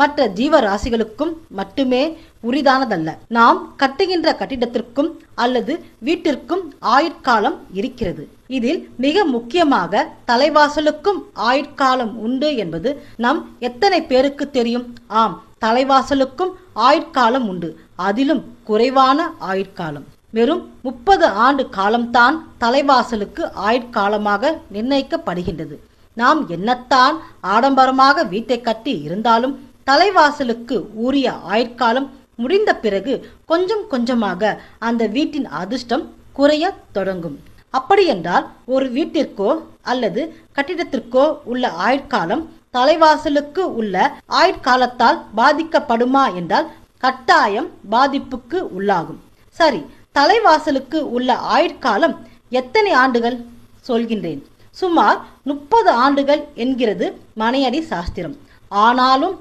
மற்ற ஜீவராசிகளுக்கும் மட்டுமே உரிதானதல்ல. நாம் கட்டுகின்ற கட்டிடத்திற்கும் அல்லது வீட்டிற்கும் ஆயுட்காலம் இருக்கிறது. இதில் மிக முக்கியமாக தலைவாசலுக்கும் ஆயுட்காலம் உண்டு என்பது நம் எத்தனை பேருக்கு தெரியும்? ஆம் தலைவாசலுக்கும் ஆயுட்காலம் உண்டு. அதிலும் குறைவான ஆயுட்காலம். வெறும் முப்பது ஆண்டு காலம்தான் தலைவாசலுக்கு ஆயுட்காலமாக நிர்ணயிக்கப்படுகின்றது. நாம் என்னத்தான் ஆடம்பரமாக வீட்டை கட்டி இருந்தாலும் தலைவாசலுக்கு உரிய ஆயுட்காலம் முடிந்த பிறகு கொஞ்சம் கொஞ்சமாக அந்த வீட்டின் அதிர்ஷ்டம் குறைய தொடங்கும். அப்படியென்றால் ஒரு வீட்டிற்கோ அல்லது கட்டிடத்திற்கோ உள்ள ஆயுட்காலம் தலைவாசலுக்கு உள்ள ஆயுட்காலத்தால் பாதிக்கப்படுமா என்றால் கட்டாயம் பாதிப்புக்கு உள்ளாகும். சரி தலைவாசலுக்கு உள்ள ஆயுட்காலம் எத்தனை ஆண்டுகள்? சொல்கின்றேன். சுமார் முப்பது ஆண்டுகள் என்கிறது மனையடி சாஸ்திரம். ஆனாலும்